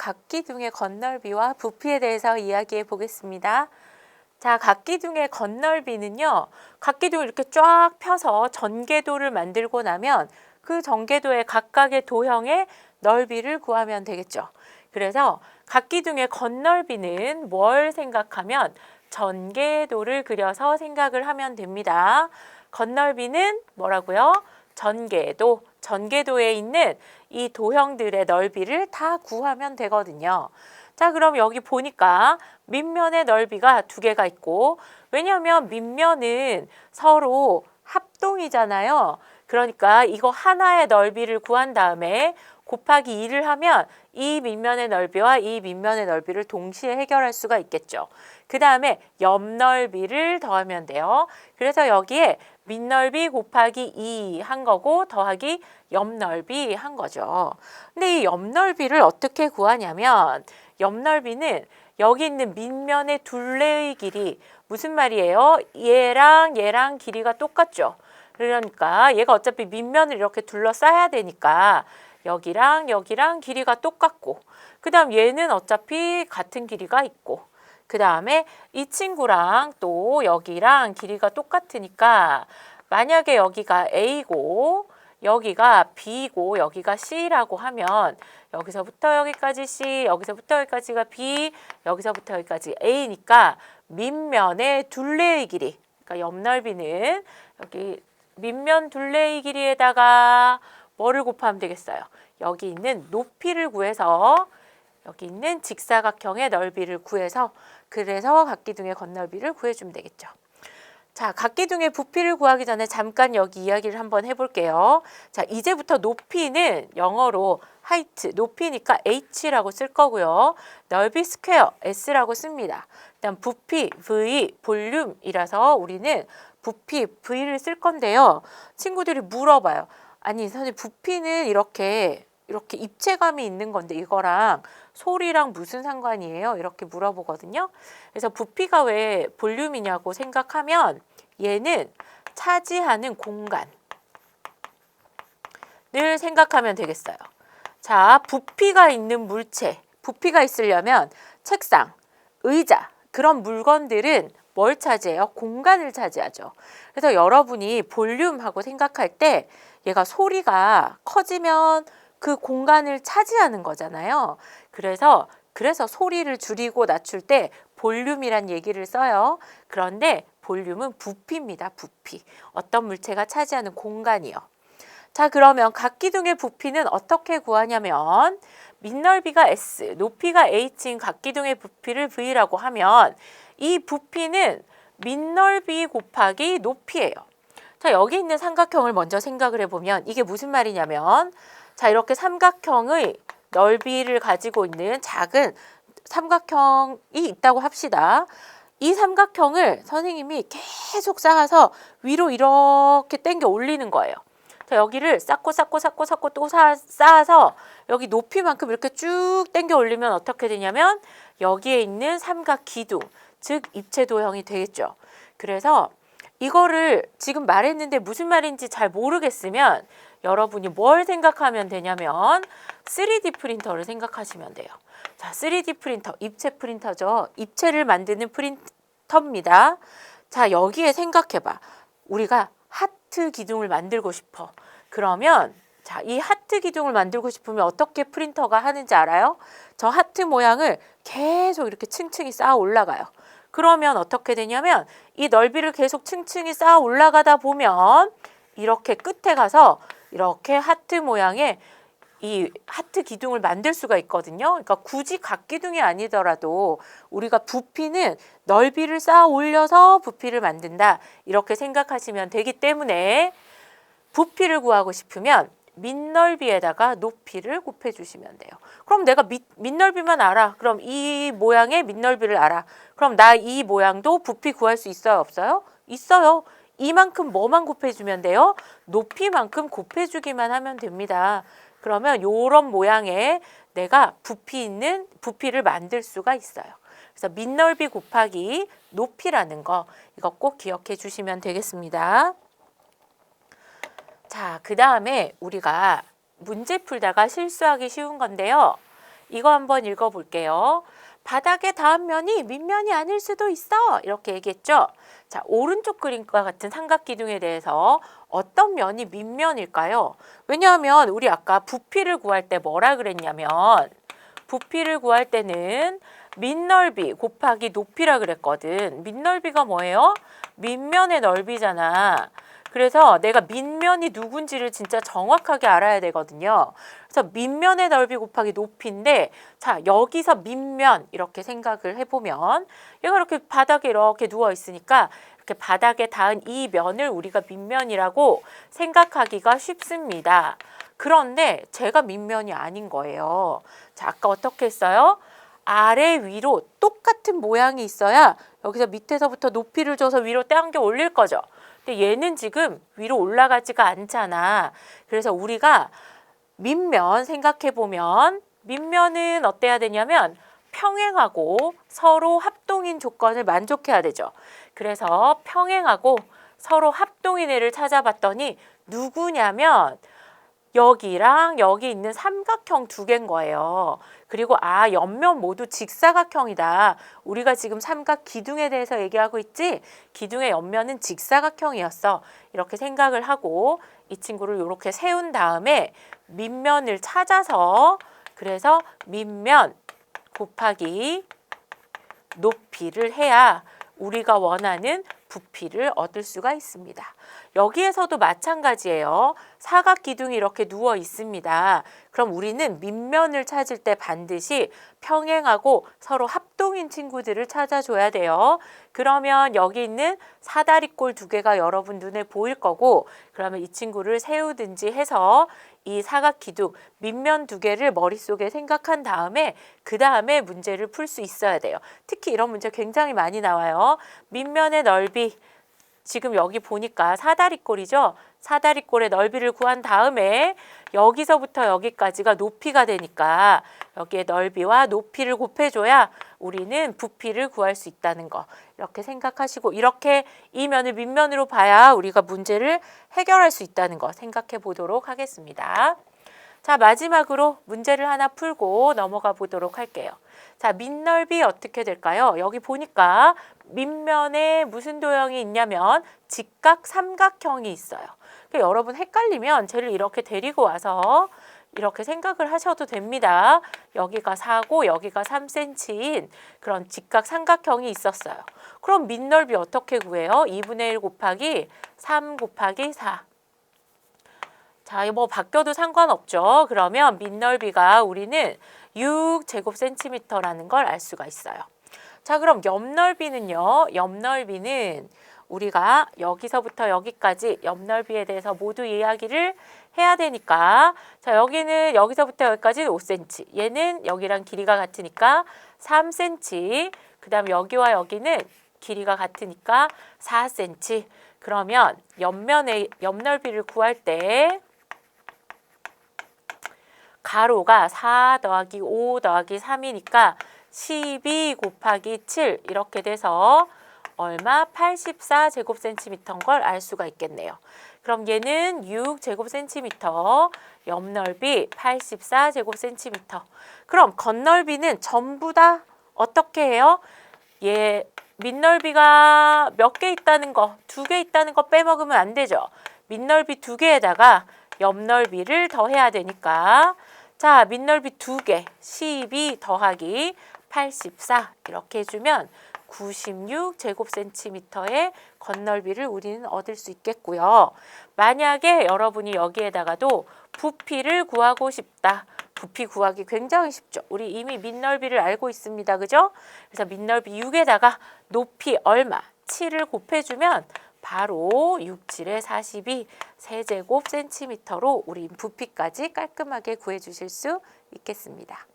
각기둥의 건널비와 부피에 대해서 이야기해 보겠습니다. 자, 각기둥의 건널비는요. 각기둥을 이렇게 쫙 펴서 전개도를 만들고 나면 그 전개도의 각각의 도형의 넓이를 구하면 되겠죠. 그래서 각기둥의 건널비는 뭘 생각하면 전개도를 그려서 생각을 하면 됩니다. 건널비는 뭐라고요? 전개도, 전개도에 있는 이 도형들의 넓이를 다 구하면 되거든요. 자, 그럼 여기 보니까 밑면의 넓이가 두 개가 있고, 왜냐하면 밑면은 서로 합동이잖아요. 그러니까 이거 하나의 넓이를 구한 다음에 곱하기 2를 하면 이 밑면의 넓이와 이 밑면의 넓이를 동시에 해결할 수가 있겠죠. 그 다음에 옆 넓이를 더하면 돼요. 그래서 여기에 밑넓이 곱하기 2 한 거고 더하기 옆넓이 한 거죠. 근데 이 옆넓이를 어떻게 구하냐면 옆넓이는 여기 있는 밑면의 둘레의 길이 무슨 말이에요? 얘랑 얘랑 길이가 똑같죠. 그러니까 얘가 어차피 밑면을 이렇게 둘러싸야 되니까 여기랑 여기랑 길이가 똑같고 그 다음 얘는 어차피 같은 길이가 있고 그 다음에 이 친구랑 또 여기랑 길이가 똑같으니까 만약에 여기가 A고 여기가 B고 여기가 C라고 하면 여기서부터 여기까지 C, 여기서부터 여기까지가 B, 여기서부터 여기까지 A니까 밑면의 둘레의 길이, 그러니까 옆넓이는 여기 밑면 둘레의 길이에다가 뭐를 곱하면 되겠어요? 여기 있는 높이를 구해서 여기 있는 직사각형의 넓이를 구해서 그래서 각기둥의 건널비를 구해주면 되겠죠. 자, 각기둥의 부피를 구하기 전에 잠깐 여기 이야기를 한번 해볼게요. 자, 이제부터 높이는 영어로 height, 높이니까 h라고 쓸 거고요. 넓이 스퀘어, s라고 씁니다. 일단 부피, v, 볼륨이라서 우리는 부피, v를 쓸 건데요. 친구들이 물어봐요. 아니, 선생님, 부피는 이렇게 이렇게 입체감이 있는 건데 이거랑 소리랑 무슨 상관이에요? 이렇게 물어보거든요. 그래서 부피가 왜 볼륨이냐고 생각하면 얘는 차지하는 공간 늘 생각하면 되겠어요. 자, 부피가 있는 물체, 부피가 있으려면 책상, 의자, 그런 물건들은 뭘 차지해요? 공간을 차지하죠. 그래서 여러분이 볼륨하고 생각할 때 얘가 소리가 커지면 그 공간을 차지하는 거잖아요. 그래서 그래서 소리를 줄이고 낮출 때 볼륨이란 얘기를 써요. 그런데 볼륨은 부피입니다. 부피. 어떤 물체가 차지하는 공간이요. 자, 그러면 각 기둥의 부피는 어떻게 구하냐면 밑넓이가 S, 높이가 H인 각 기둥의 부피를 V라고 하면 이 부피는 밑넓이 곱하기 높이예요. 자, 여기 있는 삼각형을 먼저 생각을 해보면 이게 무슨 말이냐면 자, 이렇게 삼각형의 넓이를 가지고 있는 작은 삼각형이 있다고 합시다. 이 삼각형을 선생님이 계속 쌓아서 위로 이렇게 당겨 올리는 거예요. 자, 여기를 쌓고 쌓고 쌓고 쌓고 또 쌓, 쌓아서 여기 높이만큼 이렇게 쭉 당겨 올리면 어떻게 되냐면 여기에 있는 삼각 기둥, 즉 입체 도형이 되겠죠. 그래서 이거를 지금 말했는데 무슨 말인지 잘 모르겠으면 여러분이 뭘 생각하면 되냐면 3D 프린터를 생각하시면 돼요. 자, 3D 프린터, 입체 프린터죠. 입체를 만드는 프린터입니다. 자, 여기에 생각해봐. 우리가 하트 기둥을 만들고 싶어. 그러면 자, 이 하트 기둥을 만들고 싶으면 어떻게 프린터가 하는지 알아요? 저 하트 모양을 계속 이렇게 층층이 쌓아 올라가요. 그러면 어떻게 되냐면 이 넓이를 계속 층층이 쌓아 올라가다 보면 이렇게 끝에 가서 이렇게 하트 모양의 이 하트 기둥을 만들 수가 있거든요. 그러니까 굳이 각 기둥이 아니더라도 우리가 부피는 넓이를 쌓아 올려서 부피를 만든다. 이렇게 생각하시면 되기 때문에 부피를 구하고 싶으면 밑넓이에다가 높이를 곱해 주시면 돼요. 그럼 내가 밑, 밑넓이만 알아. 그럼 이 모양의 밑넓이를 알아. 그럼 나 이 모양도 부피 구할 수 있어요? 없어요? 있어요. 이만큼 뭐만 곱해주면 돼요? 높이만큼 곱해주기만 하면 됩니다. 그러면 요런 모양의 내가 부피 있는 부피를 만들 수가 있어요. 그래서 밑넓이 곱하기 높이라는 거 이거 꼭 기억해 주시면 되겠습니다. 자, 그 다음에 우리가 문제 풀다가 실수하기 쉬운 건데요. 이거 한번 읽어볼게요. 바닥에 닿은 면이 밑면이 아닐 수도 있어. 이렇게 얘기했죠. 자, 오른쪽 그림과 같은 삼각 기둥에 대해서 어떤 면이 밑면일까요? 왜냐하면 우리 아까 부피를 구할 때 뭐라 그랬냐면 부피를 구할 때는 밑넓이 곱하기 높이라 그랬거든. 밑넓이가 뭐예요? 밑면의 넓이잖아. 그래서 내가 밑면이 누군지를 진짜 정확하게 알아야 되거든요. 그래서 밑면의 넓이 곱하기 높이인데 자 여기서 밑면 이렇게 생각을 해보면 얘가 이렇게 바닥에 이렇게 누워 있으니까 이렇게 바닥에 닿은 이 면을 우리가 밑면이라고 생각하기가 쉽습니다. 그런데 제가 밑면이 아닌 거예요. 자 아까 어떻게 했어요? 아래 위로 똑같은 모양이 있어야 여기서 밑에서부터 높이를 줘서 위로 당겨 올릴 거죠. 근데 얘는 지금 위로 올라가지가 않잖아. 그래서 우리가 밑면 생각해 보면 밑면은 어때야 되냐면 평행하고 서로 합동인 조건을 만족해야 되죠. 그래서 평행하고 서로 합동인 애를 찾아봤더니 누구냐면 여기랑 여기 있는 삼각형 두 개인 거예요. 그리고 아 옆면 모두 직사각형이다. 우리가 지금 삼각 기둥에 대해서 얘기하고 있지? 기둥의 옆면은 직사각형이었어. 이렇게 생각을 하고 이 친구를 이렇게 세운 다음에 밑면을 찾아서 그래서 밑면 곱하기 높이를 해야 우리가 원하는 부피를 얻을 수가 있습니다. 여기에서도 마찬가지예요. 사각 기둥이 이렇게 누워 있습니다. 그럼 우리는 밑면을 찾을 때 반드시 평행하고 서로 합동인 친구들을 찾아줘야 돼요. 그러면 여기 있는 사다리꼴 두 개가 여러분 눈에 보일 거고 그러면 이 친구를 세우든지 해서 이 사각 기둥 밑면 두 개를 머릿속에 생각한 다음에 그 다음에 문제를 풀 수 있어야 돼요. 특히 이런 문제 굉장히 많이 나와요. 밑면의 넓이 지금 여기 보니까 사다리꼴이죠. 사다리꼴의 넓이를 구한 다음에 여기서부터 여기까지가 높이가 되니까 여기에 넓이와 높이를 곱해줘야 우리는 부피를 구할 수 있다는 거 이렇게 생각하시고 이렇게 이 면을 밑면으로 봐야 우리가 문제를 해결할 수 있다는 거 생각해 보도록 하겠습니다. 자 마지막으로 문제를 하나 풀고 넘어가 보도록 할게요. 자 밑넓이 어떻게 될까요? 여기 보니까 밑면에 무슨 도형이 있냐면 직각 삼각형이 있어요. 그러니까 여러분 헷갈리면 쟤를 이렇게 데리고 와서 이렇게 생각을 하셔도 됩니다. 여기가 4고 여기가 3cm인 그런 직각 삼각형이 있었어요. 그럼 밑넓이 어떻게 구해요? 2분의 1 곱하기 3 곱하기 4. 자, 뭐 바뀌어도 상관없죠. 그러면 밑넓이가 우리는 6제곱센티미터라는 걸 알 수가 있어요. 자, 그럼 옆넓이는요. 옆넓이는 우리가 여기서부터 여기까지 옆넓이에 대해서 모두 이야기를 해야 되니까 자, 여기는 여기서부터 여기까지 5cm. 얘는 여기랑 길이가 같으니까 3cm. 그 다음 여기와 여기는 길이가 같으니까 4cm. 그러면 옆면의 옆넓이를 구할 때 가로가 4 더하기 5 더하기 3이니까 12 곱하기 7 이렇게 돼서 얼마 84제곱센티미터인 걸 알 수가 있겠네요. 그럼 얘는 6제곱센티미터, 옆넓이 84제곱센티미터. 그럼 겉넓이는 전부 다 어떻게 해요? 얘 밑넓이가 몇 개 있다는 거, 두 개 있다는 거 빼먹으면 안 되죠. 밑넓이 두 개에다가 옆 넓이를 더해야 되니까 자, 밑넓이 두 개, 12 더하기 84 이렇게 해주면 96 제곱센티미터의 겉넓이를 우리는 얻을 수 있겠고요. 만약에 여러분이 여기에다가도 부피를 구하고 싶다. 부피 구하기 굉장히 쉽죠. 우리 이미 밑넓이를 알고 있습니다. 그죠? 그래서 밑넓이 6에다가 높이 얼마? 7을 곱해주면 바로 6, 7에 42 세제곱 센티미터로 우리 부피까지 깔끔하게 구해 주실 수 있겠습니다.